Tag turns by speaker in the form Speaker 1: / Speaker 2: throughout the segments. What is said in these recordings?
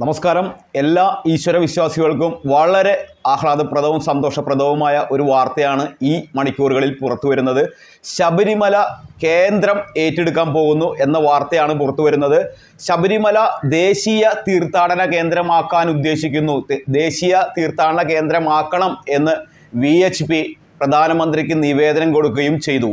Speaker 1: നമസ്കാരം. എല്ലാ ഈശ്വര വിശ്വാസികൾക്കും വളരെ ആഹ്ലാദപ്രദവും സന്തോഷപ്രദവുമായ ഒരു വാർത്തയാണ് ഈ മണിക്കൂറുകളിൽ പുറത്തു വരുന്നത്. ശബരിമല കേന്ദ്രം ഏറ്റെടുക്കാൻ പോകുന്നു എന്ന വാർത്തയാണ് പുറത്തു വരുന്നത്. ശബരിമല ദേശീയ തീർത്ഥാടന കേന്ദ്രമാക്കാൻ ഉദ്ദേശിക്കുന്നു. ദേശീയ തീർത്ഥാടന കേന്ദ്രമാക്കണം എന്ന് വി എച്ച് പി പ്രധാനമന്ത്രിക്ക് നിവേദനം കൊടുക്കുകയും ചെയ്തു.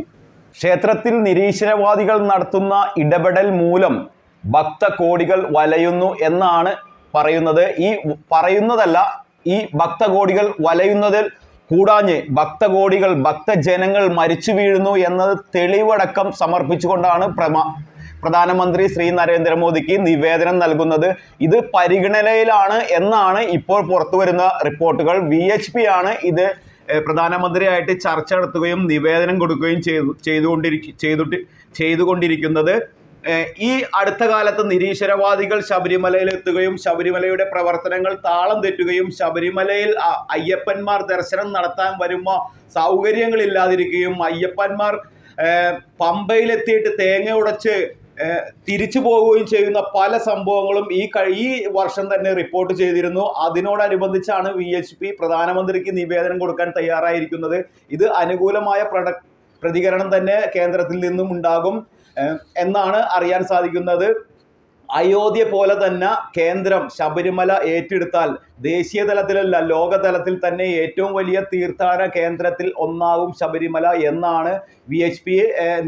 Speaker 1: ക്ഷേത്രത്തിൽ നിരീശ്വരവാദികൾ നടത്തുന്ന ഇടപെടൽ മൂലം ഭക്തകോടികൾ വലയുന്നു എന്നാണ് പറയുന്നത് ഈ പറയുന്നതല്ല ഈ ഭക്തകോടികൾ വലയുന്നതിൽ കൂടാഞ്ഞ് ഭക്തകോടികൾ ഭക്തജനങ്ങൾ മരിച്ചു വീഴുന്നു എന്നത് തെളിവടക്കം സമർപ്പിച്ചുകൊണ്ടാണ് പ്രമ പ്രധാനമന്ത്രി ശ്രീ നരേന്ദ്രമോദിക്ക് നിവേദനം നൽകുന്നത്. ഇത് പരിഗണനയിലാണ് എന്നാണ് ഇപ്പോൾ പുറത്തു വരുന്ന റിപ്പോർട്ടുകൾ. വി എച്ച് പി ആണ് ഇത് പ്രധാനമന്ത്രിയായിട്ട് ചർച്ച നടത്തുകയും നിവേദനം കൊടുക്കുകയും ചെയ്തു ചെയ്തുകൊണ്ടിരിക്കും ചെയ്തുകൊണ്ടിരിക്കുന്നത്. ഈ അടുത്ത കാലത്ത് നിരീശ്വരവാദികൾ ശബരിമലയിൽ എത്തുകയും ശബരിമലയുടെ പ്രവർത്തനങ്ങൾ താളം തെറ്റുകയും ശബരിമലയിൽ അയ്യപ്പന്മാർ ദർശനം നടത്താൻ വരുമ്പോൾ സൗകര്യങ്ങളില്ലാതിരിക്കുകയും അയ്യപ്പന്മാർ പമ്പയിലെത്തിയിട്ട് തേങ്ങ ഉടച്ച് തിരിച്ചു പോവുകയും ചെയ്യുന്ന പല സംഭവങ്ങളും ഈ ഈ വർഷം തന്നെ റിപ്പോർട്ട് ചെയ്തിരുന്നു. അതിനോടനുബന്ധിച്ചാണ് വി എച്ച് പി പ്രധാനമന്ത്രിക്ക് നിവേദനം കൊടുക്കാൻ തയ്യാറായിരിക്കുന്നത്. ഇത് അനുകൂലമായ പ്രതികരണം തന്നെ കേന്ദ്രത്തിൽ നിന്നും ഉണ്ടാകും. എന്നാണ് അറിയാൻ സാധിക്കുന്നത്. അയോധ്യ പോലെ തന്നെ കേന്ദ്രം ശബരിമല ഏറ്റെടുത്താൽ ദേശീയ തലത്തിലല്ല ലോകതലത്തിൽ തന്നെ ഏറ്റവും വലിയ തീർത്ഥാടന കേന്ദ്രത്തിൽ ഒന്നാകും ശബരിമല എന്നാണ് വി എച്ച് പി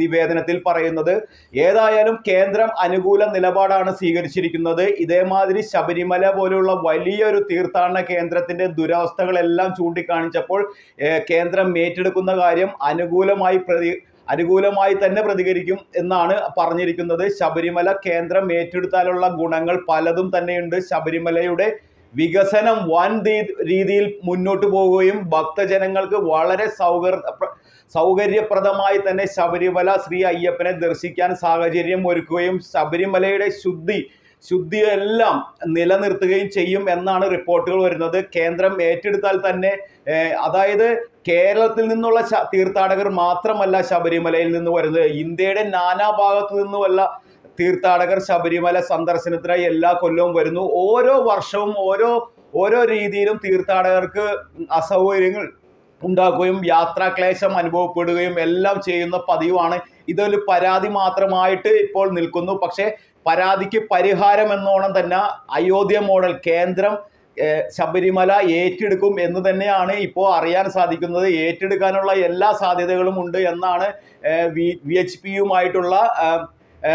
Speaker 1: നിവേദനത്തിൽ പറയുന്നത്. ഏതായാലും കേന്ദ്രം അനുകൂല നിലപാടാണ് സ്വീകരിച്ചിരിക്കുന്നത്. ഇതേമാതിരി ശബരിമല പോലുള്ള വലിയൊരു തീർത്ഥാടന കേന്ദ്രത്തിന്റെ ദുരവസ്ഥകളെല്ലാം ചൂണ്ടിക്കാണിച്ചപ്പോൾ കേന്ദ്രം ഏറ്റെടുക്കുന്ന കാര്യം അനുകൂലമായി പ്രതി അനുകൂലമായി തന്നെ പ്രതികരിക്കും എന്നാണ് പറഞ്ഞിരിക്കുന്നത്. ശബരിമല കേന്ദ്രം ഏറ്റെടുത്താലുള്ള ഗുണങ്ങൾ പലതും തന്നെയുണ്ട്. ശബരിമലയുടെ വികസനം വൻ രീതിയിൽ മുന്നോട്ട് പോവുകയും ഭക്തജനങ്ങൾക്ക് വളരെ സൗകര്യ സൗകര്യപ്രദമായി തന്നെ ശബരിമല ശ്രീ അയ്യപ്പനെ ദർശിക്കാൻ സാഹചര്യം ഒരുക്കുകയും ശബരിമലയുടെ ശുദ്ധി ശുദ്ധിയെല്ലാം നിലനിർത്തുകയും ചെയ്യും എന്നാണ് റിപ്പോർട്ടുകൾ വരുന്നത്. കേന്ദ്രം ഏറ്റെടുത്താൽ തന്നെ അതായത് കേരളത്തിൽ നിന്നുള്ള തീർത്ഥാടകർ മാത്രമല്ല ശബരിമലയിൽ നിന്ന് വരുന്നത്. ഇന്ത്യയുടെ നാനാഭാഗത്തു നിന്നുമല്ല തീർത്ഥാടകർ ശബരിമല സന്ദർശനത്തിനായി എല്ലാ കൊല്ലവും വരുന്നു. ഓരോ വർഷവും ഓരോ ഓരോ രീതിയിലും തീർത്ഥാടകർക്ക് അസൗകര്യങ്ങൾ ഉണ്ടാക്കുകയും യാത്രാക്ലേശം അനുഭവപ്പെടുകയും എല്ലാം ചെയ്യുന്ന പതിവാണ്. ഇതൊരു പരാതി മാത്രമായിട്ട് ഇപ്പോൾ നിൽക്കുന്നു. പക്ഷേ പരാതിക്ക് പരിഹാരം എന്നോണം തന്നെ അയോധ്യ മോഡൽ കേന്ദ്രം ശബരിമല ഏറ്റെടുക്കും എന്ന് തന്നെയാണ് ഇപ്പോൾ അറിയാൻ സാധിക്കുന്നത്. ഏറ്റെടുക്കാനുള്ള എല്ലാ സാധ്യതകളും ഉണ്ട് എന്നാണ് വി വി എച്ച് പിയുമായിട്ടുള്ള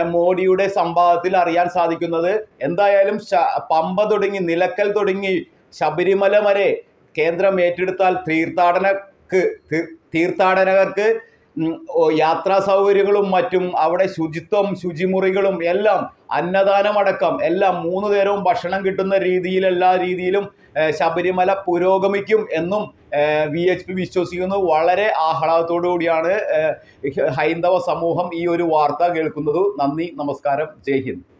Speaker 1: മോഡിയുടെ സംവാദത്തിൽ അറിയാൻ സാധിക്കുന്നത്. എന്തായാലും പമ്പ തുടങ്ങി നിലക്കൽ തുടങ്ങി ശബരിമല വരെ കേന്ദ്രം ഏറ്റെടുത്താൽ തീർത്ഥാടനക്ക് തീ- തീർത്ഥാടകർക്ക് ഉം, ഓ, യാത്രാ സൗകര്യങ്ങളും മറ്റും അവിടെ ശുചിത്വം ശുചിമുറികളും എല്ലാം അന്നദാനമടക്കം എല്ലാം മൂന്ന് നേരവും ഭക്ഷണം കിട്ടുന്ന രീതിയിൽ എല്ലാ രീതിയിലും ശബരിമല പുരോഗമിക്കും എന്നും വി എച്ച് പി വിശ്വസിക്കുന്നു. വളരെ ആഹ്ലാദത്തോടു കൂടിയാണ് ഹൈന്ദവ സമൂഹം ഈ ഒരു വാർത്ത കേൾക്കുന്നത്. നന്ദി നമസ്കാരം. ജയ് ഹിന്ദ്.